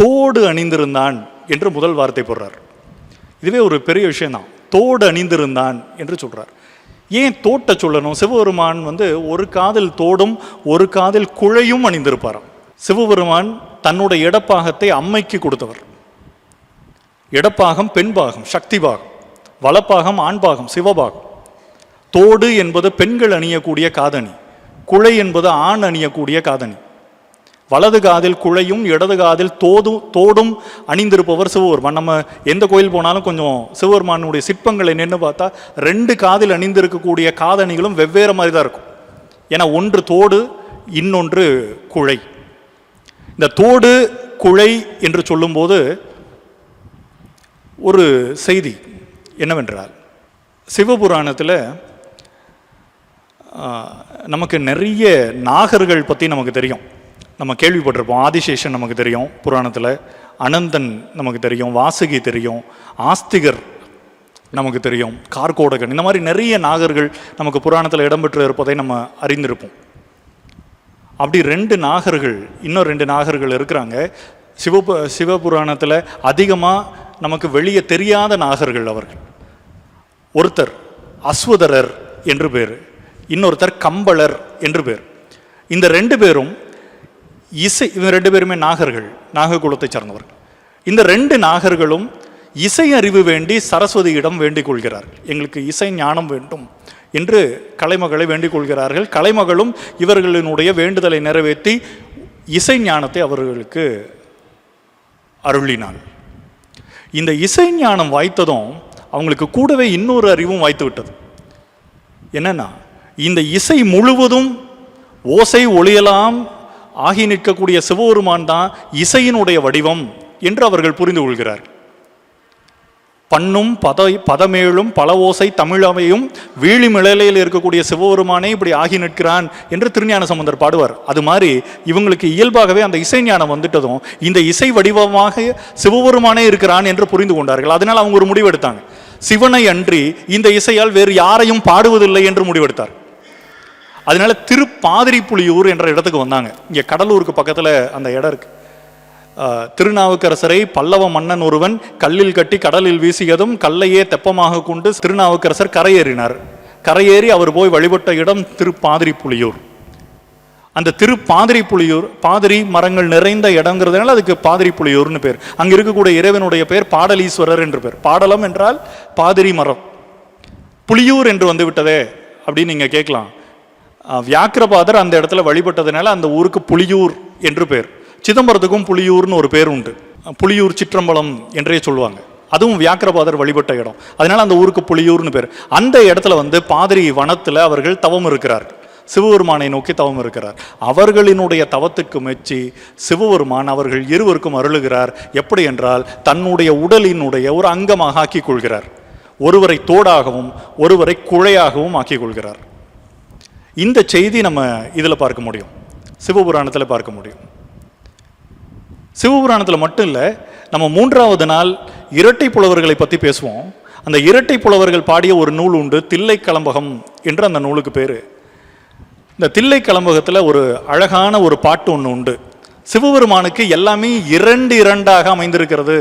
தோடு அணிந்திருந்தான் என்று முதல் வார்த்தை போடுறார். இதுவே ஒரு பெரிய விஷயந்தான் தோடு அணிந்திருந்தான் என்று சொல்கிறார் ஏன் தோட்ட சொல்லணும்? சிவபெருமான் வந்து ஒரு காதில் தோடும் ஒரு காதில் குழையும் அணிந்திருப்பாராம். சிவபெருமான் தன்னுடைய இடப்பாகத்தை அம்மைக்கு கொடுத்தவர். இடப்பாகம் பெண் பாகம் சக்தி பாகம் வலப்பாகம் ஆண்பாகம் சிவபாகம் தோடு என்பது பெண்கள் அணியக்கூடிய காதணி குழை என்பது ஆண் அணியக்கூடிய காதணி. வலது காதில் குழையும் இடது காதில் தோதும் தோடும் அணிந்திருப்பவர் சிவபெருமான். நம்ம எந்த கோயில் போனாலும் கொஞ்சம் சிவபெருமானுடைய சிற்பங்களை நின்று பார்த்தா ரெண்டு காதில் அணிந்திருக்கக்கூடிய காதணிகளும் வெவ்வேறு மாதிரி தான் இருக்கும். ஏன்னா ஒன்று தோடு இன்னொன்று குழை. இந்த தோடு குழை என்று சொல்லும்போது ஒரு செய்தி என்னவென்றால் சிவபுராணத்தில் நமக்கு நிறைய நாகர்கள் பற்றி நமக்கு தெரியும். நம்ம கேள்விப்பட்டிருப்போம். ஆதிசேஷன் நமக்கு தெரியும் புராணத்தில். அனந்தன் நமக்கு தெரியும் வாசுகி தெரியும் ஆஸ்திகர் நமக்கு தெரியும் கார்கோடகன். இந்த மாதிரி நிறைய நாகர்கள் நமக்கு புராணத்தில் இடம்பெற்று இருப்பதை நம்ம அறிந்திருப்போம். அப்படி ரெண்டு நாகர்கள் இன்னும் ரெண்டு நாகர்கள் இருக்கிறாங்க. சிவபு சிவபுராணத்தில் அதிகமாக நமக்கு வெளியே தெரியாத நாகர்கள் அவர்கள். ஒருத்தர் அஸ்வதரர் என்று பேர். இன்னொருத்தர் கம்பளர் என்று பேர். இந்த ரெண்டு பேரும் இசை இவங்க ரெண்டு பேருமே நாகர்கள் நாககுலத்தை சார்ந்தவர்கள் இந்த ரெண்டு நாகர்களும் இசை அறிவு வேண்டி சரஸ்வதியிடம் வேண்டிக் கொள்கிறார்கள். எங்களுக்கு இசை ஞானம் வேண்டும் என்று கலைமகளை வேண்டிக் கொள்கிறார்கள். கலைமகளும் இவர்களினுடைய வேண்டுதலை நிறைவேற்றி இசை ஞானத்தை அவர்களுக்கு அருளினாள். இந்த இசை ஞானம் வாய்த்ததும் அவங்களுக்கு கூடவே இன்னொரு அறிவும் வாய்த்து விட்டது. என்னன்னா இந்த இசை முழுவதும் ஓசை ஒளியலாம் ஆகி நிற்கக்கூடிய சிவபெருமான் தான் இசையினுடைய வடிவம் என்று அவர்கள் புரிந்து கொள்கிறார். பண்ணும் பத பதமேழும் பல ஓசை தமிழமையும் வீழி மிளலையில் இருக்கக்கூடிய சிவபெருமானே இப்படி ஆகி நிற்கிறான் என்று திருஞான சம்பந்தர் பாடுவார். அது மாதிரி இவங்களுக்கு இயல்பாகவே அந்த இசை ஞானம் வந்துட்டதும் இந்த இசை வடிவமாக சிவபெருமானே இருக்கிறான் என்று புரிந்து கொண்டார்கள். அதனால் அவங்க ஒரு முடிவெடுத்தாங்க. சிவனை அன்றி இந்த இசையால் வேறு யாரையும் பாடுவதில்லை என்று முடிவெடுத்தார். அதனால திருப்பாதிரிப்புலியூர் என்ற இடத்துக்கு வந்தாங்க. இங்கே கடலூருக்கு பக்கத்தில் அந்த இடம் இருக்கு. திருநாவுக்கரசரை பல்லவ மன்னன் ஒருவன் கல்லில் கட்டி கடலில் வீசியதும் கல்லையே தெப்பமாக கொண்டு திருநாவுக்கரசர் கரையேறினார். கரையேறி அவர் போய் வழிபட்ட இடம் திருப்பாதிரி புலியூர் அந்த திருப்பாதிரி புலியூர் பாதிரி மரங்கள் நிறைந்த இடங்கிறதுனால அதுக்கு பாதிரி புலியூர்னு பேர். அங்க இருக்கக்கூடிய இறைவனுடைய பேர் பாடலீஸ்வரர் என்று பேர். பாடலம் என்றால் பாதிரி மரம். புலியூர் என்று வந்து விட்டதே அப்படின்னு நீங்க கேட்கலாம். வியாக்கிரபாதர் அந்த இடத்துல வழிபட்டதுனால அந்த ஊருக்கு புலியூர் என்று பேர். சிதம்பரத்துக்கும் புலியூர்னு ஒரு பேர் உண்டு. புலியூர் சிற்றம்பலம் என்றே சொல்லுவாங்க. அதுவும் வியாக்கிரபாதர் வழிபட்ட இடம். அதனால அந்த ஊருக்கு புலியூர்னு பேர். அந்த இடத்துல வந்து பாதிரி வனத்தில் அவர்கள் தவம் இருக்கிறார்கள். சிவபெருமானை நோக்கி தவம் இருக்கிறார். அவர்களினுடைய தவத்துக்கு மெச்சி சிவபெருமான் அவர்கள் இருவருக்கும் அருளுகிறார். எப்படி என்றால் தன்னுடைய உடலினுடைய ஒரு அங்கமாக ஆக்கிக் கொள்கிறார். ஒருவரை தோடாகவும் ஒருவரை குழையாகவும் ஆக்கிக் கொள்கிறார். இந்த செய்தி நம்ம இதில் பார்க்க முடியும். சிவபுராணத்தில் பார்க்க முடியும். சிவபுராணத்தில் மட்டும் இல்லை நம்ம மூன்றாவது நாள் இரட்டை புலவர்களை பற்றி பேசுவோம். அந்த இரட்டை புலவர்கள் பாடிய ஒரு நூல் உண்டு தில்லை கலம்பகம் என்று அந்த நூலுக்கு பேர். இந்த தில்லை கலம்பகத்தில் ஒரு அழகான ஒரு பாட்டு ஒன்று உண்டு. சிவபெருமானுக்கு எல்லாமே இரண்டு இரண்டாக அமைந்திருக்கிறது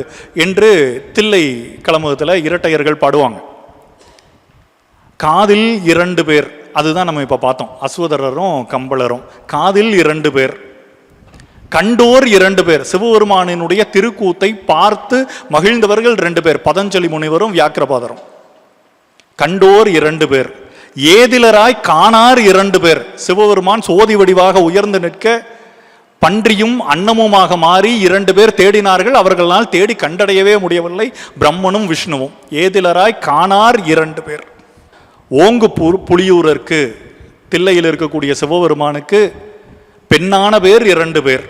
என்று தில்லை கலம்பகத்தில் இரட்டையர்கள் பாடுவாங்க. காதில் இரண்டு பேர். அதுதான் நம்ம இப்போ பார்த்தோம். அசுவதரரும் கம்பளரும். காதில் இரண்டு பேர். கண்டோர் இரண்டு பேர். சிவபெருமானினுடைய திருக்கூத்தை பார்த்து மகிழ்ந்தவர்கள் ரெண்டு பேர். பதஞ்சலி முனிவரும் வியாக்கிரபாதரும். கண்டோர் இரண்டு பேர். ஏதிலராய் காணார் இரண்டு பேர். சிவபெருமான் சோதி வடிவாக உயர்ந்து நிற்க பன்றியும் அன்னமுமாக மாறி இரண்டு பேர் தேடினார்கள். அவர்களால் தேடி கண்டடையவே முடியவில்லை. பிரம்மனும் விஷ்ணுவும். ஏதிலராய் காணார் இரண்டு பேர். ஓங்கு புலியூரருக்கு தில்லையில் இருக்கக்கூடிய சிவபெருமானுக்கு பெண்ணான பேர் இரண்டு பேர்.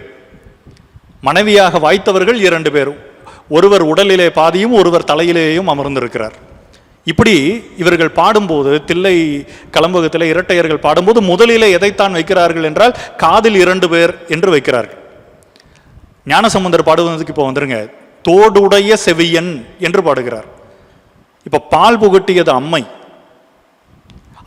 மனைவியாக வாய்த்தவர்கள் இரண்டு பேர். ஒருவர் உடலிலே பாதியும் ஒருவர் தலையிலேயும் அமர்ந்திருக்கிறார். இப்படி இவர்கள் பாடும்போது தில்லை கலம்பகத்தில் இரட்டையர்கள் பாடும்போது முதலிலே எதைத்தான் வைக்கிறார்கள் என்றால் காதில் இரண்டு பேர் என்று வைக்கிறார்கள். ஞானசம்பந்தர் பாடுவதற்கு இப்போ வந்துருங்க. தோடுடைய செவியன் என்று பாடுகிறார். இப்போ பால் புகட்டியது அம்மை.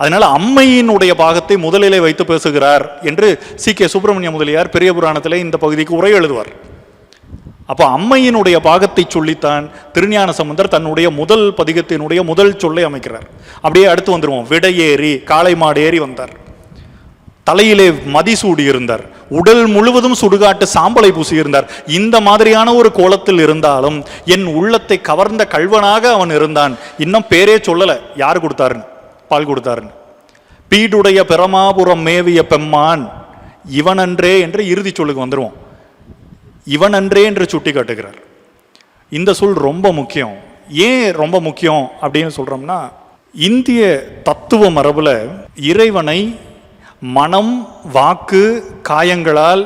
அதனால் அம்மையினுடைய பாகத்தை முதலிலே வைத்து பேசுகிறார் என்று சி கே சுப்பிரமணிய முதலியார் பெரிய புராணத்தில் இந்த பகுதிக்கு உரை எழுதுவார். அப்போ அம்மையினுடைய பாகத்தை சொல்லித்தான் திருஞான சம்பந்தர் தன்னுடைய முதல் பதிகத்தினுடைய முதல் சொல்லை அமைக்கிறார். அப்படியே அடுத்து வந்துருவோம். விடையேறி காளை மாடு ஏறி வந்தார். தலையிலே மதிசூடி இருந்தார். உடல் முழுவதும் சுடுகாட்டு சாம்பலை பூசி இருந்தார். இந்த மாதிரியான ஒரு கோலத்தில் இருந்தாலும் என் உள்ளத்தை கவர்ந்த கல்வனாக அவன் இருந்தான். இன்னும் பேரே சொல்லலை. யார் கொடுத்தாருன்னு? பால் கொடுத்தாருன்னு. பீடுடைய பிரமாபுரம் மேவிய பெம்மான் இவனன்றே என்று இறுதி சொல்லுக்கு வந்துடுவோம் இவனன்றே என்று சுட்டி காட்டுகிறார். இந்த சொல் ரொம்ப முக்கியம். ஏன் ரொம்ப முக்கியம் அப்படின்னு சொல்கிறோம்னா இந்திய தத்துவ மரபில் இறைவனை மனம் வாக்கு காயங்களால்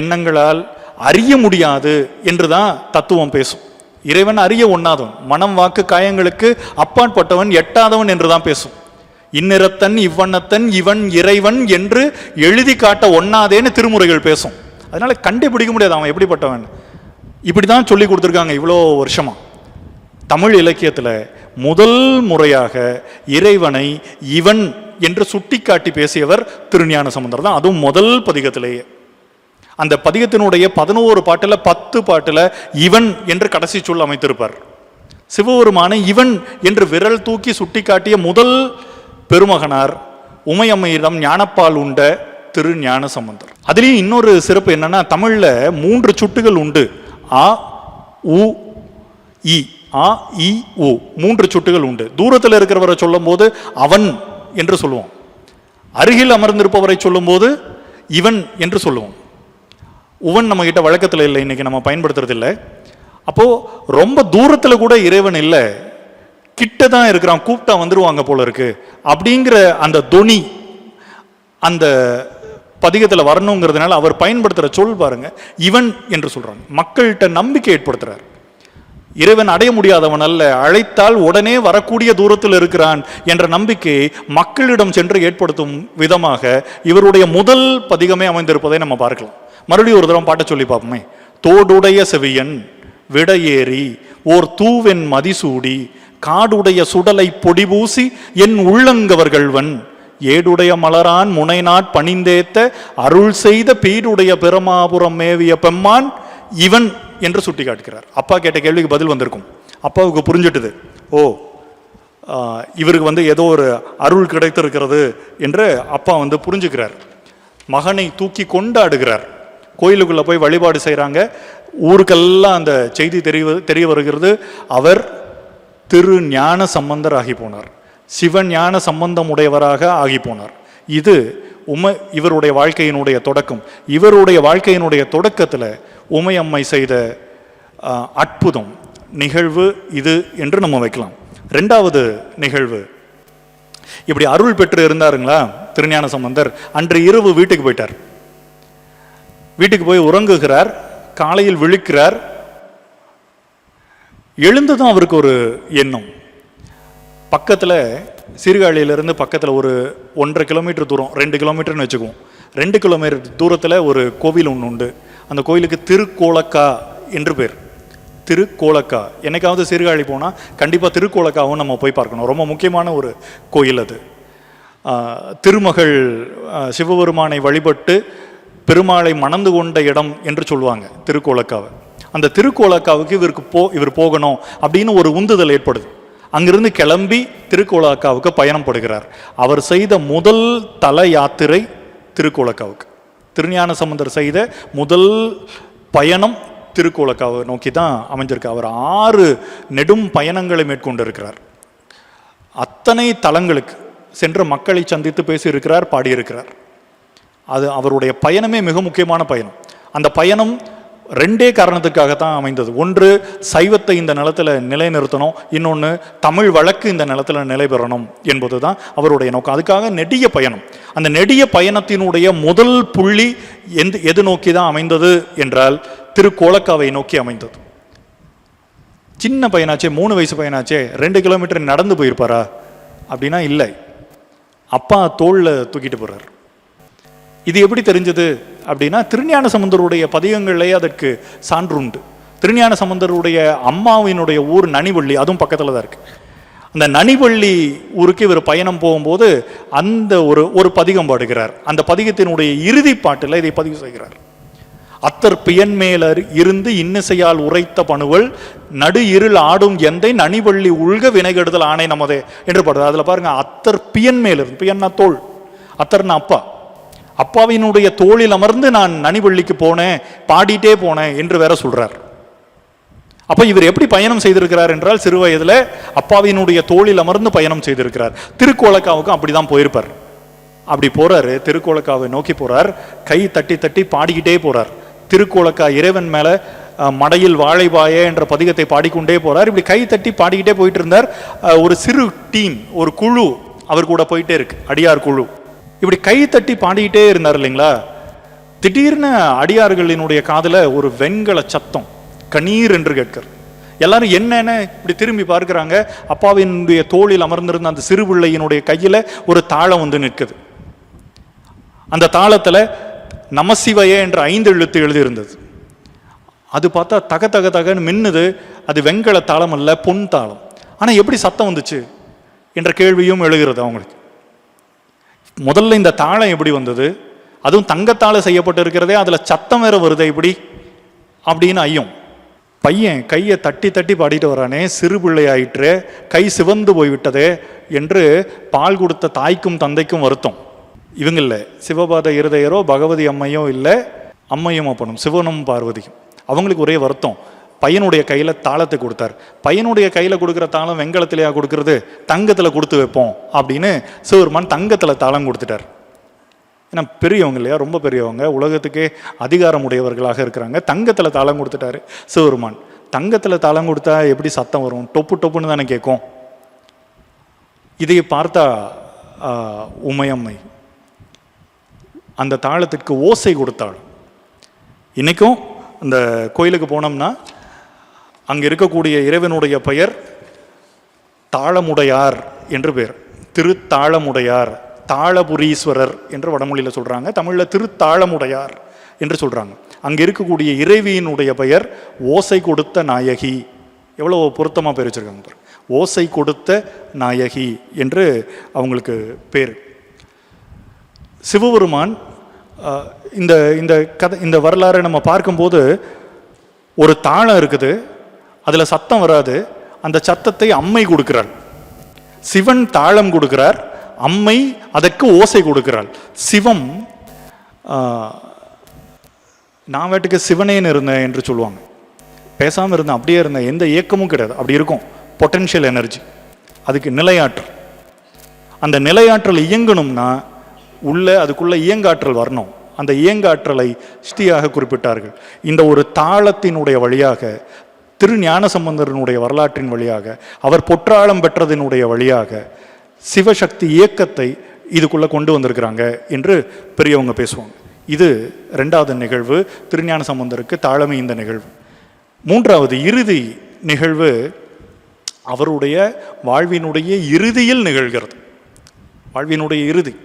எண்ணங்களால் அறிய முடியாது என்று தான் தத்துவம் பேசும். இறைவன் அறிய ஒண்ணாதவன். மனம் வாக்கு காயங்களுக்கு அப்பாற்பட்டவன் எட்டாதவன் என்று தான் பேசும். இந்நிறத்தன் இவ்வண்ணத்தன் இவன் இறைவன் என்று எழுதி காட்ட ஒண்ணாதேன்னு திருமுறைகள் பேசும். அதனால் கண்டுபிடிக்க முடியாது அவன் எப்படிப்பட்டவன். இப்படி தான் சொல்லி கொடுத்துருக்காங்க இவ்வளோ வருஷமாக தமிழ் இலக்கியத்தில் முதல் முறையாக இறைவனை இவன் என்று சுட்டிக்காட்டி பேசியவர் திருஞான சமுந்தர் தான். அதுவும் முதல் பதிகத்திலேயே. அந்த பதிகத்தினுடைய பதினோரு பாட்டில் பத்து பாட்டில் இவன் என்று கடைசி சொல் அமைத்திருப்பார். சிவபெருமானை இவன் என்று விரல் தூக்கி சுட்டிக்காட்டிய முதல் பெருமகனார் உமையம்மையிடம் ஞானப்பால் உண்ட திரு ஞான சம்பந்தர் அதுலேயும் இன்னொரு சிறப்பு என்னன்னா தமிழில் மூன்று சுட்டுகள் உண்டு. ஆ உ இ. ஆ இ உ. மூன்று சுட்டுகள் உண்டு. தூரத்தில் இருக்கிறவரை சொல்லும்போது அவன் என்று சொல்லுவோம். அருகில் அமர்ந்திருப்பவரை சொல்லும்போது இவன் என்று சொல்லுவோம். உவன் நம்ம கிட்ட வழக்கத்தில் இல்லை இன்னைக்கு நம்ம பயன்படுத்துறதில்லை. அப்போது ரொம்ப தூரத்தில் கூட இறைவன் இல்லை. கிட்ட தான் இருக்கிறான் கூப்பிட்டா வந்துடுவாங்க போல இருக்கு. அப்படிங்கிற அந்த தொனி அந்த பதிகத்தில் வரணுங்கிறதுனால அவர் பயன்படுத்துகிற சொல் பாருங்க இவன் என்று சொல்கிறாங்க மக்கள்கிட்ட நம்பிக்கை ஏற்படுத்துறார். இறைவன் அடைய முடியாதவன் அல்ல அழைத்தால் உடனே வரக்கூடிய தூரத்தில் இருக்கிறான் என்ற நம்பிக்கையை மக்களிடம் சென்று ஏற்படுத்தும் விதமாக இவருடைய முதல் பதிகமே அமைந்திருப்பதை நம்ம பார்க்கலாம். மறுபடியும் ஒரு தடவை பாட்டை சொல்லி பார்ப்போமே. தோடுடைய செவியன் விடையேறி ஓர் தூவென் மதிசூடி காடுடைய சுடலை பொடிபூசி என் உள்ளங்கவர்கள்வன். ஏடுடைய மலரான் முனைநாட் பணிந்தேத்த அருள் செய்த பீடுடைய பிரமாபுரம் மேவிய பெம்மான் இவன் என்று சுட்டி காட்டுகிறார் அப்பா கேட்ட கேள்விக்கு பதில் வந்திருக்கும். அப்பாவுக்கு புரிஞ்சிட்டுது. ஓ இவருக்கு வந்து ஏதோ ஒரு அருள் கிடைத்திருக்கிறது என்று அப்பா வந்து புரிஞ்சுக்கிறார். மகனை தூக்கி கொண்டாடுகிறார். கோயிலுக்குள்ளே போய் வழிபாடு செய்கிறாங்க ஊருக்கெல்லாம் அந்த செய்தி தெரிய தெரிய வருகிறது. அவர் திரு ஞான சம்பந்தர் ஆகி போனார் சிவ ஞான சம்பந்தம் உடையவராக ஆகி போனார் இது உம இவருடைய வாழ்க்கையினுடைய தொடக்கம். இவருடைய வாழ்க்கையினுடைய தொடக்கத்தில் உமையம்மை செய்த அற்புதம் நிகழ்வு இது என்று நம்ம வைக்கலாம். ரெண்டாவது நிகழ்வு இப்படி அருள் பெற்று இருந்தாருங்களா திருஞான சம்பந்தர் அன்று இரவு வீட்டுக்கு போயிட்டார். வீட்டுக்கு போய் உறங்குகிறார் காலையில் விழிக்கிறார் எழுந்ததும் அவருக்கு ஒரு எண்ணம். பக்கத்தில் சீர்காழியிலேருந்து பக்கத்தில் ஒரு ஒன்றரை கிலோமீட்டர் தூரம் ரெண்டு கிலோமீட்டர்னு வச்சுக்குவோம். ரெண்டு கிலோமீட்டர் தூரத்தில் ஒரு கோவில் ஒன்று உண்டு. அந்த கோயிலுக்கு திருக்கோலக்கா என்று பேர். திருக்கோலக்கா. என்னைக்காவது சீர்காழி போனால் கண்டிப்பாக திருக்கோலக்காவும் நம்ம போய் பார்க்கணும். ரொம்ப முக்கியமான ஒரு கோயில் அது. திருமகள் சிவபெருமானை வழிபட்டு பெருமாளை மணந்து கொண்ட இடம் என்று சொல்லுவாங்க திருக்கோலக்காவை. அந்த திருக்கோலக்காவுக்கு இவருக்கு போ இவர் போகணும் அப்படின்னு ஒரு உந்துதல் ஏற்படுது. அங்கிருந்து கிளம்பி திருக்கோலக்காவுக்கு பயணம் படுகிறார். அவர் செய்த முதல் தல யாத்திரை திருக்கோலக்காவுக்கு. திருஞான சம்பந்தர் செய்த முதல் பயணம் திருக்கோலக்காவை நோக்கி தான் அமைஞ்சிருக்கு. அவர் ஆறு நெடும் பயணங்களை மேற்கொண்டிருக்கிறார். அத்தனை தலங்களுக்கு சென்று மக்களை சந்தித்து பேசியிருக்கிறார் பாடியிருக்கிறார். அது அவருடைய பயணமே மிக முக்கியமான பயணம். அந்த பயணம் ரெண்டே காரணத்துக்காக தான் அமைந்தது. ஒன்று சைவத்தை இந்த நிலத்தில் நிலைநிறுத்தணும். இன்னொன்று தமிழ் வழக்கு இந்த நிலத்தில் நிலை பெறணும் என்பது தான் அவருடைய நோக்கம். அதுக்காக நெடிய பயணம். அந்த நெடிய பயணத்தினுடைய முதல் புள்ளி எந்த எது நோக்கி தான் அமைந்தது என்றால் திருக்கோலக்காவை நோக்கி அமைந்தது. சின்ன பையனாச்சே மூணு வயசு பையனாச்சே ரெண்டு கிலோமீட்டர் நடந்து போயிருப்பாரா? அப்படின்னா இல்லை. அப்பா தோளில் தூக்கிட்டு போகிறார் இது எப்படி தெரிஞ்சது அப்படின்னா திருஞான சமுந்தருடைய பதிகங்களே அதற்கு சான்றுண்டு. திருஞான சமுந்தருடைய அம்மாவினுடைய ஊர் நனிவள்ளி அதுவும் பக்கத்தில் தான் இருக்கு. அந்த நனிவள்ளி ஊருக்கு இவர் பயணம் போகும்போது அந்த ஒரு ஒரு பதிகம் பாடுகிறார். அந்த பதிகத்தினுடைய இறுதி பாட்டில் இதை பதிவு செய்கிறார். அத்தர் பியன்மேலர் இருந்து இன்னிசையால் உரைத்த பணுவல் நடு இருள் ஆடும் எந்தை நனிவள்ளி உள்க வினைகெடுதல் ஆணை நமதே என்று பாடுறார் அதில் பாருங்க அத்தர் பியன்மேல் பியன்னா தோல் அத்தர்னா அப்பா. அப்பாவினுடைய தோளில் அமர்ந்து நான் நனிவள்ளிக்கு போனேன் பாடிட்டே போனேன் என்று வேற சொல்றார். அப்ப இவர் எப்படி பயணம் செய்திருக்கிறார் என்றால் சிறு வயதுல அப்பாவினுடைய தோளில் அமர்ந்து பயணம் செய்திருக்கிறார். திருக்கோலக்காவுக்கும் அப்படிதான் போயிருப்பார். அப்படி போறாரு திருக்கோலக்காவை நோக்கி போறார் கை தட்டி தட்டி பாடிக்கிட்டே போறார். திருக்கோலக்கா இறைவன் மேல மடையில் வாழைவாய என்ற பதிகத்தை பாடிக்கொண்டே போறார். இப்படி கை தட்டி பாடிக்கிட்டே போயிட்டு இருந்தார். ஒரு சிறு டீம் ஒரு குழு அவர் கூட போயிட்டே இருக்கு அடியார் குழு. இப்படி கை தட்டி பாடிக்கிட்டே இருந்தார் இல்லைங்களா? திடீர்னு அடியார்களினுடைய காதில் ஒரு வெண்கல சத்தம் கணீர் என்று கேட்கிறார். எல்லாரும் என்னென்ன இப்படி திரும்பி பார்க்குறாங்க? அப்பாவினுடைய தோளில் அமர்ந்திருந்த அந்த சிறுபிள்ளையினுடைய கையில் ஒரு தாளம் வந்து நிற்குது. அந்த தாளத்தில் நமசிவய என்ற ஐந்து எழுத்து எழுதியிருந்தது. அது பார்த்தா தக தக தகன்னு மின்னுது. அது வெண்கல தாளம் அல்ல பொன் தாளம். ஆனால் எப்படி சத்தம் வந்துச்சு? என்ற கேள்வியும் எழுகிறது அவங்களுக்கு. முதல்ல இந்த தாளம் எப்படி வந்தது? அதுவும் தங்கத்தால செய்யப்பட்டு இருக்கிறதே அதில் சத்தம் வேற வருதே இப்படி? அப்படின்னு ஐயம். பையன் கையை தட்டி தட்டி பாடிட்டு வரானே சிறு பிள்ளையாயிற்று கை சிவந்து போய்விட்டது என்று பால் கொடுத்த தாய்க்கும் தந்தைக்கும் வருத்தம். இவங்க இல்லை சிவபாத இருதயரோ பகவதி அம்மையோ இல்லை அம்மையும் அப்பனும் சிவனும் பார்வதியும். அவங்களுக்கு ஒரே வருத்தம். பையனுடைய கையில் தாளத்தை கொடுத்தார். பையனுடைய கையில் கொடுக்குற தாளம் வெங்கலத்திலேயா கொடுக்கறது? தங்கத்தில் கொடுத்து வைப்போம் அப்படின்னு சிவருமான் தங்கத்தில் தாளம் கொடுத்துட்டார். ஏன்னா பெரியவங்க இல்லையா? ரொம்ப பெரியவங்க. உலகத்துக்கே அதிகாரம் உடையவர்களாக இருக்கிறாங்க. தங்கத்தில் தாளம் கொடுத்துட்டாரு சிவருமான் தங்கத்தில் தாளம் கொடுத்தா எப்படி சத்தம் வரும்? டொப்பு டொப்புன்னு தானே கேட்கும். இதை பார்த்தா உமையம்மை. அந்த தாளத்திற்கு ஓசை கொடுத்தாள். இன்றைக்கும் அந்த கோயிலுக்கு போனோம்னா அங்கே இருக்கக்கூடிய இறைவனுடைய பெயர் தாளமுடையார் என்று பெயர் திருத்தாளமுடையார் தாளபுரீஸ்வரர் என்று வடமொழியில் சொல்கிறாங்க தமிழில் திருத்தாளமுடையார் என்று சொல்கிறாங்க அங்கே இருக்கக்கூடிய இறைவியினுடைய பெயர் ஓசை கொடுத்த நாயகி. எவ்வளோ பொருத்தமாக பேர் வச்சுருக்காங்க ஓசை கொடுத்த நாயகி என்று அவங்களுக்கு பேர். சிவபெருமான் இந்த இந்த கதை இந்த வரலாறை நம்ம பார்க்கும்போது ஒரு தாளம் இருக்குது. அதில் சத்தம் வராது. அந்த சத்தத்தை அம்மை கொடுக்கிறாள். சிவன் தாளம் கொடுக்கிறார். அம்மை அதற்கு ஓசை கொடுக்கிறாள். சிவம் நான் வேட்டுக்கு சிவனேன்னு இருந்தேன் என்று சொல்லுவாங்க. பேசாமல் இருந்தேன் அப்படியே இருந்தேன். எந்த இயக்கமும் கிடையாது. அப்படி இருக்கும். பொட்டென்ஷியல் எனர்ஜி அதுக்கு நிலையாற்றல். அந்த நிலையாற்றல் இயங்கணும்னா உள்ளே அதுக்குள்ளே இயங்காற்றல் வரணும். அந்த இயங்காற்றலை ஸ்ரீயாக குறிப்பிட்டார்கள். இந்த ஒரு தாளத்தினுடைய வழியாக திரு ஞானசம்பந்தரனுடைய வரலாற்றின் வழியாக அவர் பொற்றாளம் பெற்றதினுடைய வழியாக சிவசக்தி இயக்கத்தை இதுக்குள்ளே கொண்டு வந்திருக்கிறாங்க என்று பெரியவங்க பேசுவாங்க. இது ரெண்டாவது நிகழ்வு திருஞான சம்பந்தருக்கு தாழமை இந்த நிகழ்வு. மூன்றாவது இறுதி நிகழ்வு அவருடைய வாழ்வினுடைய இறுதியில் நிகழ்கிறது. வாழ்வினுடைய இறுதி.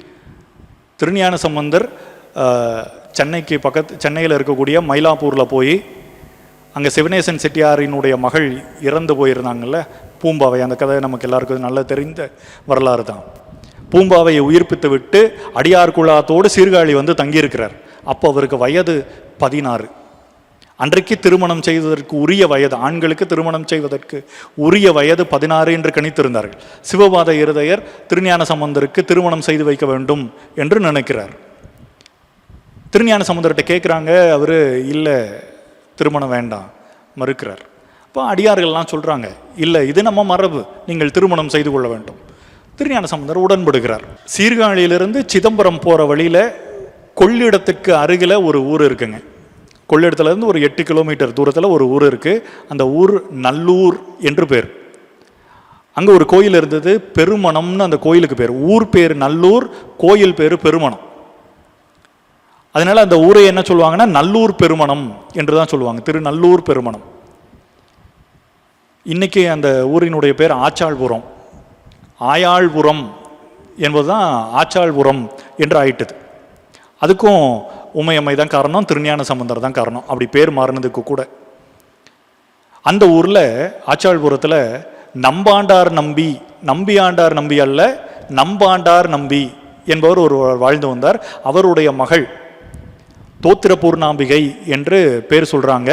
திருஞான சம்பந்தர் சென்னைக்கு பக்கத்து சென்னையில் இருக்கக்கூடிய மயிலாப்பூரில் போய் அங்கே சிவனேசன் செட்டியாரினுடைய மகள் இறந்து போயிருந்தாங்கல்ல பூம்பாவை அந்த கதை நமக்கு எல்லாருக்கும் நல்லா தெரிந்த வரலாறு தான். பூம்பாவையை உயிர்ப்பித்து விட்டு அடியார் குழாத்தோடு சீர்காழி வந்து தங்கியிருக்கிறார். அப்போ அவருக்கு வயது பதினாறு. அன்றைக்கு திருமணம் செய்வதற்கு உரிய வயது ஆண்களுக்கு திருமணம் செய்வதற்கு உரிய வயது பதினாறு என்று கணித்திருந்தார்கள். சிவபாத இருதயர் திருஞான சம்பந்தருக்கு திருமணம் செய்து வைக்க வேண்டும் என்று நினைக்கிறார். திருஞான சம்பந்தர்கிட்ட கேட்குறாங்க அவர் இல்லை திருமணம் வேண்டாம் மறுக்கிறார். அப்போ அடியார்கள்லாம் சொல்கிறாங்க இல்லை இது நம்ம மரபு நீங்கள் திருமணம் செய்து கொள்ள வேண்டும். திருஞான சம்பந்தர் உடன்படுகிறார். சீர்காழியிலிருந்து சிதம்பரம் போகிற வழியில் கொள்ளிடத்துக்கு அருகில் ஒரு ஊர் இருக்குங்க. கொள்ளிடத்துலேருந்து ஒரு எட்டு கிலோமீட்டர் தூரத்தில் ஒரு ஊர் இருக்குது அந்த ஊர் நல்லூர் என்று பேர். அங்கே ஒரு கோயில் இருந்தது பெருமணம்னு அந்த கோயிலுக்கு பேர். ஊர் பேர் நல்லூர் கோயில் பேர் பெருமணம். அதனால் அந்த ஊரை என்ன சொல்லுவாங்கன்னா நல்லூர் பெருமணம் என்று தான் சொல்லுவாங்க. திருநல்லூர் பெருமணம். இன்றைக்கி அந்த ஊரினுடைய பேர் ஆச்சாள்புரம் ஆயாள்புரம் என்பதுதான் ஆச்சாள்புரம் என்று ஆயிட்டது. அதுக்கும் உமையம்மை தான் காரணம் திருஞான சம்பந்தர் தான் காரணம். அப்படி பேர் மாறினதுக்கு கூட. அந்த ஊரில் ஆச்சாள்புரத்தில் நம்பாண்டார் நம்பி நம்பி ஆண்டார் நம்பி அல்ல நம்பாண்டார் நம்பி என்பவர் ஒரு வாழ்ந்து வந்தார். அவருடைய மகள் தோத்திர பூர்ணாம்பிகை என்று பேர் சொல்கிறாங்க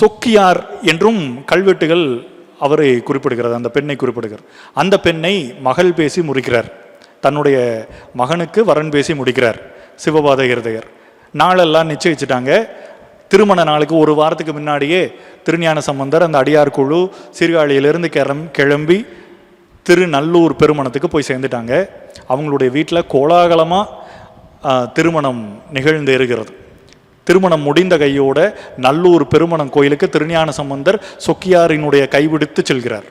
சொக்கியார் என்றும் கல்வெட்டுகள் அவரை குறிப்பிடுகிறது அந்த பெண்ணை குறிப்பிடுகிறார் அந்த பெண்ணை மகள் பேசி முடிக்கிறார். தன்னுடைய மகனுக்கு வரன் பேசி முடிக்கிறார் சிவபாத இருதயர். நாளெல்லாம் நிச்சயிச்சிட்டாங்க. திருமண நாளுக்கு ஒரு வாரத்துக்கு முன்னாடியே திருஞான சம்பந்தர் அந்த அடியார் குழு சீர்காழியிலிருந்து கிளம் கிளம்பி திருநல்லூர் பெருமணத்துக்கு போய் சேர்ந்துட்டாங்க. அவங்களுடைய வீட்டில் கோலாகலமாக திருமணம் நிகழ்ந்து இருக்கிறது திருமணம் முடிந்த கையோட நல்லூர் பெருமணம் கோயிலுக்கு திருஞான சம்பந்தர் சொக்கியாரினுடைய கைவிடுத்து செல்கிறார்.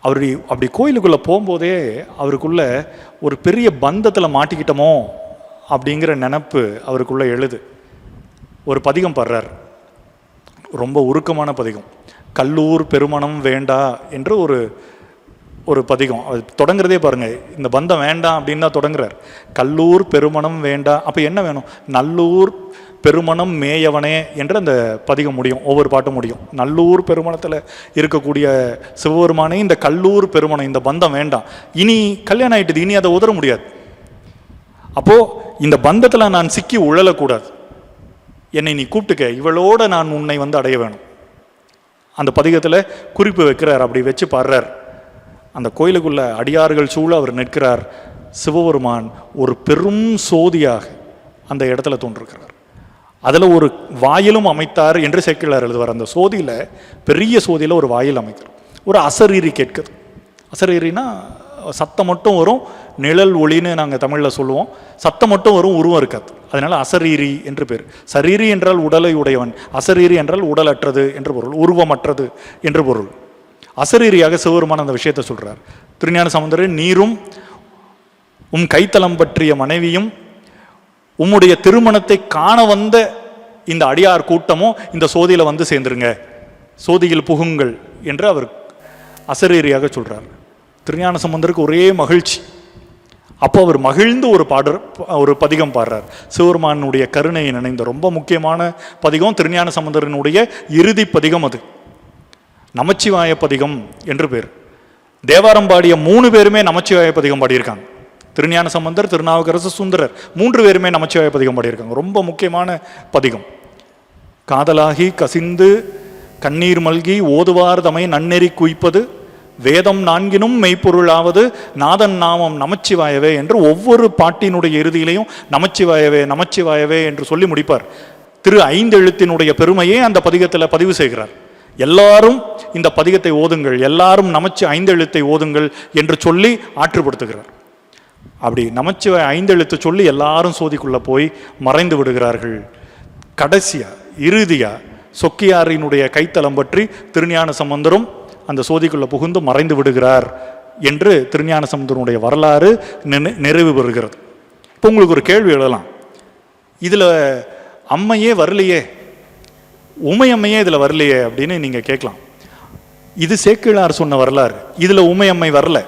அவர் அப்படி கோயிலுக்குள்ளே போகும்போதே அவருக்குள்ள ஒரு பெரிய பந்தத்தில் மாட்டிக்கிட்டோமோ அப்படிங்கிற நினப்பு அவருக்குள்ள எழுது. ஒரு பதிகம் பாடுறார். ரொம்ப உருக்கமான பதிகம். கல்லூர் பெருமணம் வேண்டா என்று ஒரு ஒரு பதிகம். அது தொடங்குறதே பாருங்க. இந்த பந்தம் வேண்டாம் அப்படின்னு தான் தொடங்குறார். கல்லூர் பெருமணம் வேண்டாம் அப்போ என்ன வேணும்? நல்லூர் பெருமணம் மேயவனே என்று அந்த பதிகம் முடியும். ஒவ்வொரு பாட்டும் முடியும். நல்லூர் பெருமணத்தில் இருக்கக்கூடிய சிவபெருமானே இந்த கல்லூர் பெருமணம் இந்த பந்தம் வேண்டாம். இனி கல்யாணம் ஆகிட்டது இனி அதை உதற முடியாது. அப்போது இந்த பந்தத்தில் நான் சிக்கி உழலக்கூடாது. என்னை நீ கூப்பிட்டுக்க. இவளோட நான் உன்னை வந்து அடைய வேணும். அந்த பதிகத்தில் குறிப்பு வைக்கிறார். அப்படி வச்சு பாடுறார். அந்த கோயிலுக்குள்ள அடியார்கள் சூழ அவர் நிற்கிறார். சிவபெருமான் ஒரு பெரும் சோதியாக அந்த இடத்துல தோன்றிருக்கிறார். அதில் ஒரு வாயிலும் அமைத்தார் என்று சேக்கிழார் எழுதுவார். அந்த சோதியில் பெரிய சோதியில் ஒரு வாயில் அமைக்கிறார் ஒரு அசரீரி கேட்குது. அசரீரினா சத்தம் மட்டும் வரும் நிழல் ஒளின்னு நாங்கள் தமிழில் சொல்லுவோம். சத்தம் மட்டும் வரும் உருவம் இருக்காது. அதனால் அசரீரி என்று பேர். சரீரி என்றால் உடலை உடையவன். அசரீரி என்றால் உடலற்றது என்று பொருள். உருவமற்றது என்று பொருள். அசரீரியாக சிவபெருமான் அந்த விஷயத்தை சொல்கிறார் திருஞான சமுந்தரர் நீரும் உம் கைத்தலம் பற்றிய மனைவியும் உம்முடைய திருமணத்தை காண வந்த இந்த அடியார் கூட்டமும் இந்த சோதியில் வந்து சேர்ந்துருங்க. சோதியில் புகுங்கள் என்று அவர் அசரீரியாக சொல்கிறார் திருஞான சம்பந்தருக்கு ஒரே மகிழ்ச்சி. அப்போ அவர் மகிழ்ந்து ஒரு பாடுற ஒரு பதிகம் பாடுறார். சிவபெருமானுடைய கருணையை நினைந்த ரொம்ப முக்கியமான பதிகம் திருஞான சம்பந்தரனுடைய இறுதி பதிகம் அது. நமச்சிவாய பதிகம் என்று பேர். தேவாரம் பாடிய மூணு பேருமே நமச்சிவாய பதிகம் பாடியிருக்காங்க. திருஞான சம்பந்தர் திருநாவுக்கரசு சுந்தரர் மூன்று பேருமே நமச்சிவாய பதிகம் பாடியிருக்காங்க. ரொம்ப முக்கியமான பதிகம். காதலாகி கசிந்து கண்ணீர் மல்கி ஓதுவார் தமை நன்னெறி குய்ப்பது வேதம் நான்கினும் மெய்ப்பொருளாவது நாதன் நாமம் நமச்சிவாயவே என்று ஒவ்வொரு பாட்டினுடைய இறுதியிலையும் நமச்சிவாயவே நமச்சிவாயவே என்று சொல்லி முடிப்பார். திரு ஐந்தெழுத்தினுடைய பெருமையை அந்த பதிகத்தில் பதிவு செய்கிறார். எல்லாரும் இந்த பதிகத்தை ஓதுங்கள் எல்லாரும் நமச்சி ஐந்தெழுத்தை ஓதுங்கள் என்று சொல்லி ஆற்றுப்படுத்துகிறார். அப்படி நமச்சிவாய ஐந்தெழுத்து சொல்லி எல்லாரும் சோதிக்குள்ளே போய் மறைந்து விடுகிறார்கள். கடைசியாக இறுதியாக சொக்கியாரினுடைய கைத்தலம் பற்றி திருஞான சம்பந்தரும் அந்த சோதிக்குள்ளே புகுந்து மறைந்து விடுகிறார் என்று திருஞான சம்பந்தனுடைய வரலாறு நிறைவு பெறுகிறது. இப்போ உங்களுக்கு ஒரு கேள்வி எழுதலாம். இதில் அம்மையே வரலையே உமையம்மையே இதில் வரலையே அப்படின்னு நீங்கள் கேட்கலாம். இது சேக்கிழார் சொன்ன வரலாறு. இதில் உமையம்மை வரல.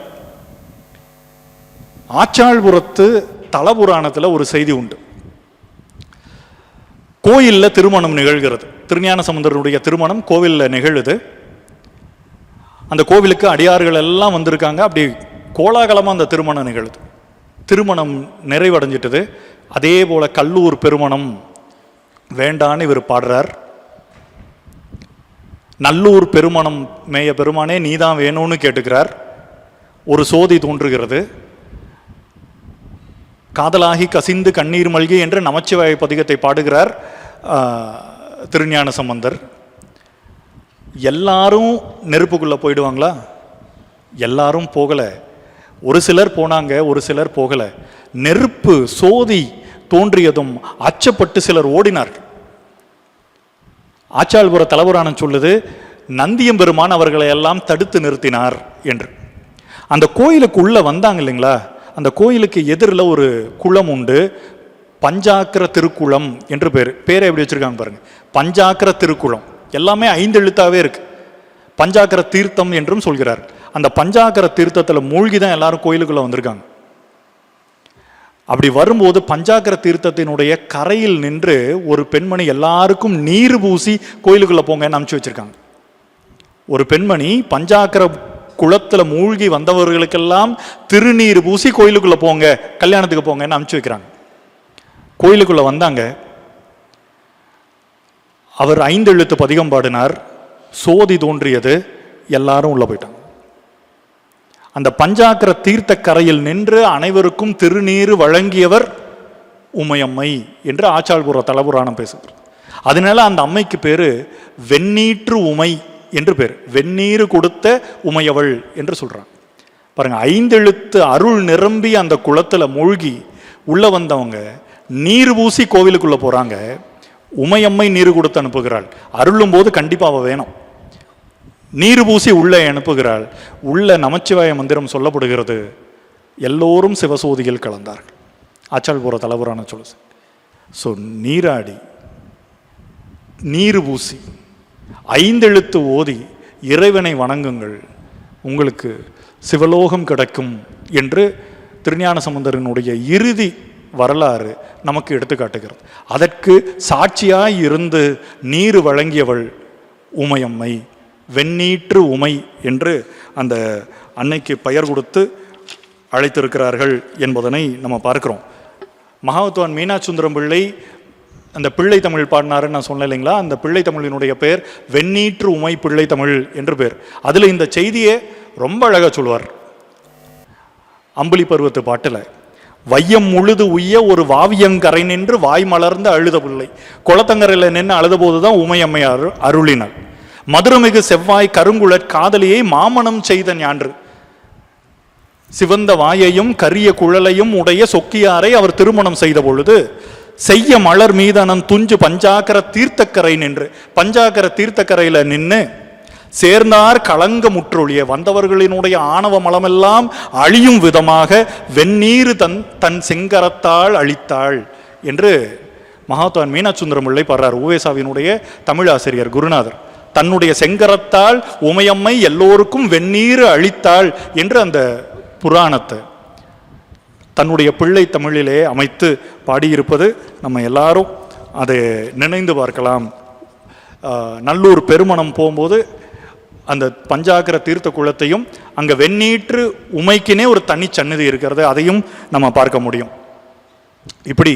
ஆச்சாள்புரத்து தலபுராணத்தில் ஒரு செய்தி உண்டு. கோயிலில் திருமணம் நிகழ்கிறது. திருஞான சமுந்தரனுடைய திருமணம் கோவிலில் நிகழுது. அந்த கோவிலுக்கு அடியார்கள் எல்லாம் வந்திருக்காங்க. அப்படி கோலாகலமாக அந்த திருமணம் நிகழுது. திருமணம் நிறைவடைஞ்சிட்டது. அதே போல் கல்லூர் பெருமணம் வேண்டான்னு இவர் பாடுறார். நல்லூர் பெருமணம் மேய பெருமானே நீதான் வேணும்னு கேட்டுக்கிறார். ஒரு சோதி தோன்றுகிறது. காதலாகி கசிந்து கண்ணீர் மல்கி என்று நமச்சிவாய பதிகத்தை பாடுகிறார் திருஞான சம்பந்தர். எல்லாரும் நெருப்புக்குள்ளே போயிடுவாங்களா? எல்லாரும் போகலை. ஒரு சிலர் போனாங்க ஒரு சிலர் போகலை. நெருப்பு சோதி தோன்றியதும் அச்சப்பட்டு சிலர் ஓடினார் ஆச்சாள்புர தலைவரான சொல்லுது நந்தியம்பெருமான் அவர்களை எல்லாம் தடுத்து நிறுத்தினார் என்று. அந்த கோயிலுக்கு உள்ளே வந்தாங்க இல்லைங்களா? அந்த கோயிலுக்கு எதிரில் ஒரு குளம் உண்டு. பஞ்சாக்கர திருக்குளம் என்று பேர். பேரை எப்படி வச்சுருக்காங்க பாருங்கள் பஞ்சாக்கர திருக்குளம். எல்லாமே ஐந்து எழுத்தாகவே இருக்குது பஞ்சாக்கர தீர்த்தம் என்றும் சொல்கிறார். அந்த பஞ்சாக்கர தீர்த்தத்தில் மூழ்கி தான் எல்லாரும் கோயிலுக்குள்ளே வந்திருக்காங்க. அப்படி வரும்போது பஞ்சாக்கர தீர்த்தத்தினுடைய கரையில் நின்று ஒரு பெண்மணி எல்லாருக்கும் நீர் பூசி கோயிலுக்குள்ளே போங்கன்னு அனுப்பிச்சு வச்சுருக்காங்க. ஒரு பெண்மணி பஞ்சாக்கர குளத்தில் மூழ்கி வந்தவர்களுக்கெல்லாம் திருநீர் பூசி கோயிலுக்குள்ளே போங்க கல்யாணத்துக்கு போங்கன்னு அனுப்பிச்சு வைக்கிறாங்க. கோயிலுக்குள்ளே வந்தாங்க. அவர் ஐந்தெழுத்து பதிகம் பாடினார். சோதி தோன்றியது எல்லாரும் உள்ளே போயிட்டாங்க. அந்த பஞ்சாக்கர தீர்த்த கரையில் நின்று அனைவருக்கும் திருநீர் வழங்கியவர் உமையம்மை என்று ஆச்சாள்புர தலபுராணம் பேசுகிறார் அதனால அந்த அம்மைக்கு பேரு வெண்ணீற்று உமை என்று பேர். வெந்நீர் கொடுத்த உமையவள் என்று சொல்றாங்க. பாருங்க ஐந்தெழுத்து அருள் நிரம்பி அந்த குளத்துல மூழ்கி உள்ள வந்தவங்க நீர் பூசி கோவிலுக்குள்ள போறாங்க. உமையம்மை நீர் கொடுத்து அனுப்புகிறாள். அருளும் போது கண்டிப்பாக அவ வேணும். நீர் பூசி உள்ளே அனுப்புகிறாள். உள்ள நமச்சிவாய மந்திரம் சொல்லப்படுகிறது. எல்லோரும் சிவசோதியில் கலந்தார்கள். ஆச்சாள்புர தலைவரான சொல்லு ஸோ நீராடி நீர் பூசி ஐந்தெழுத்து ஓதி இறைவனை வணங்குங்கள். உங்களுக்கு சிவலோகம் கிடைக்கும் என்று திருஞான சம்பந்தரனுடைய இறுதி வரலாறு நமக்கு எடுத்துக்காட்டுகிறது அதற்கு சாட்சியாய் இருந்து நீர் வழங்கியவள் உமையம்மை. வெண்ணீற்று உமை என்று அந்த அன்னைக்கு பெயர் கொடுத்து அழைத்திருக்கிறார்கள் என்பதனை நம்ம பார்க்கிறோம். மகாத்வான் மீனாட்சுந்தரம் பிள்ளை அந்த பிள்ளை தமிழ் பாடினாருன்னு நான் சொன்னேன் இல்லைங்களா? அந்த பிள்ளை தமிழினுடைய பெயர் வெண்ணீற்று உமை பிள்ளை தமிழ் என்று பேர். அதில் இந்த செய்தியை ரொம்ப அழகாக சொல்வார் அம்புலி பருவத்து பாட்டில் வையம் முழுது உய்ய ஒரு வாவியங்கரை நின்று வாய் மலர்ந்து அழுத பிள்ளை. குளத்தங்கரையில் நின்று அழுத போது போதுதான் உமையம்மையார் அருளினாள். மதுரமிகு செவ்வாய் கருங்குழற் காதலியை மாமணம் செய்த ஞான்று. சிவந்த வாயையும் கரிய குழலையும் உடைய சொக்கியாரை அவர் திருமணம் செய்த பொழுது செய்ய மலர் மீதனன் துஞ்சு பஞ்சாக்கர தீர்த்தக்கரை நின்று பஞ்சாக்கர தீர்த்தக்கரையில நின்று சேர்ந்தார் கலங்க முற்றொழிய வந்தவர்களினுடைய ஆணவ மலமெல்லாம் அழியும் விதமாக வெந்நீர் தன் தன் செங்கரத்தால் அழித்தாள் என்று மகாத்வான் மீனாட்சுந்தரம் பிள்ளை பாடுறார். உவேசாவினுடைய தமிழாசிரியர் குருநாதர். தன்னுடைய செங்கரத்தால் உமையம்மை எல்லோருக்கும் வெந்நீர் அழித்தாள் என்று அந்த புராணத்தை தன்னுடைய பிள்ளை தமிழிலே அமைத்து பாடியிருப்பது நம்ம எல்லாரும் அதை நினைந்து பார்க்கலாம். நல்லூர் பெருமணம் போகும்போது அந்த பஞ்சாக்கர தீர்த்த குளத்தையும் அங்கே வெந்நீற்று உமைக்குனே ஒரு தனி சன்னதி இருக்கிறது அதையும் நம்ம பார்க்க முடியும். இப்படி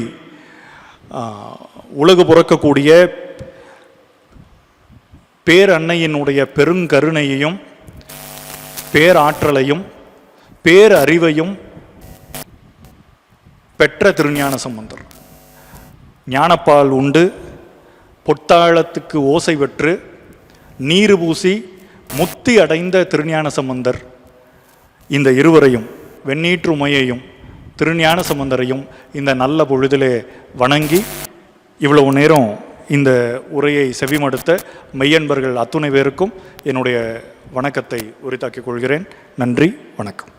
உலகு புறக்கக்கூடிய பேரன்னையினுடைய பெருங்கருணையையும் பேராற்றலையும் பேரறிவையும் பெற்ற திருஞான சம்பந்தர். ஞானப்பால் உண்டு பொத்தாளத்துக்கு ஓசை பெற்று நீர் பூசி முத்தி அடைந்த திருஞான சம்பந்தர். இந்த இருவரையும் வெண்ணீற்றுமையையும் திருஞான சம்பந்தரையும் இந்த நல்ல பொழுதிலே வணங்கி இவ்வளவு நேரம் இந்த உரையை செவிமடுத்த மெய்யன்பர்கள் அத்துணை பேருக்கும் என்னுடைய வணக்கத்தை உரித்தாக்கிக் கொள்கிறேன். நன்றி வணக்கம்.